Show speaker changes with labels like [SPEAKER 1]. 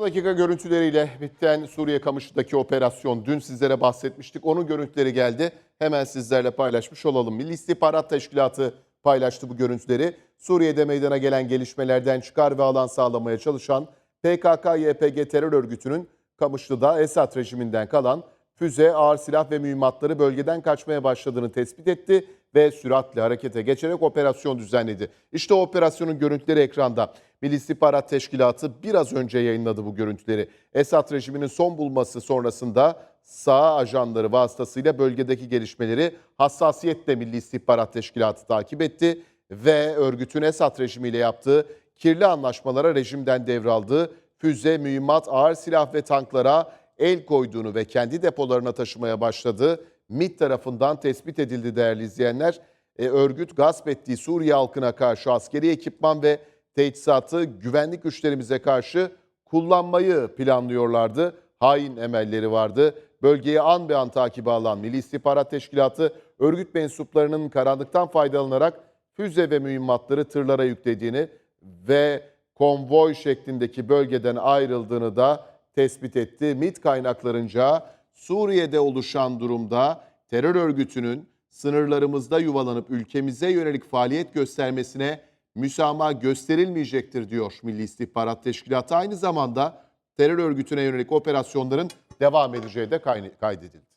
[SPEAKER 1] Son dakika görüntüleriyle biten Suriye Kamışlı'daki operasyon dün sizlere bahsetmiştik. Onun görüntüleri geldi. Hemen sizlerle paylaşmış olalım. Milli İstihbarat Teşkilatı paylaştı bu görüntüleri. Suriye'de meydana gelen gelişmelerden çıkar ve alan sağlamaya çalışan PKK-YPG terör örgütünün Kamışlı'da Esad rejiminden kalan füze, ağır silah ve mühimmatları bölgeden kaçmaya başladığını tespit etti ve süratle harekete geçerek operasyon düzenledi. İşte o operasyonun görüntüleri ekranda. Milli İstihbarat Teşkilatı biraz önce yayınladı bu görüntüleri. Esad rejiminin son bulması sonrasında sağ ajanları vasıtasıyla bölgedeki gelişmeleri hassasiyetle Milli İstihbarat Teşkilatı takip etti ve örgütün Esad rejimiyle yaptığı kirli anlaşmalara rejimden devraldığı füze, mühimmat, ağır silah ve tanklara el koyduğunu ve kendi depolarına taşımaya başladığı MİT tarafından tespit edildi değerli izleyenler. E, örgüt gasp ettiği Suriye halkına karşı askeri ekipman ve teçhizatı güvenlik güçlerimize karşı kullanmayı planlıyorlardı. Hain emelleri vardı. Bölgeyi an be an takibe alan Milli İstihbarat Teşkilatı örgüt mensuplarının karanlıktan faydalanarak füze ve mühimmatları tırlara yüklediğini ve konvoy şeklindeki bölgeden ayrıldığını da tespit etti. MİT kaynaklarınca Suriye'de oluşan durumda terör örgütünün sınırlarımızda yuvalanıp ülkemize yönelik faaliyet göstermesine müsamaha gösterilmeyecektir diyor Milli İstihbarat Teşkilatı. Aynı zamanda terör örgütüne yönelik operasyonların devam edeceği de kaydedildi.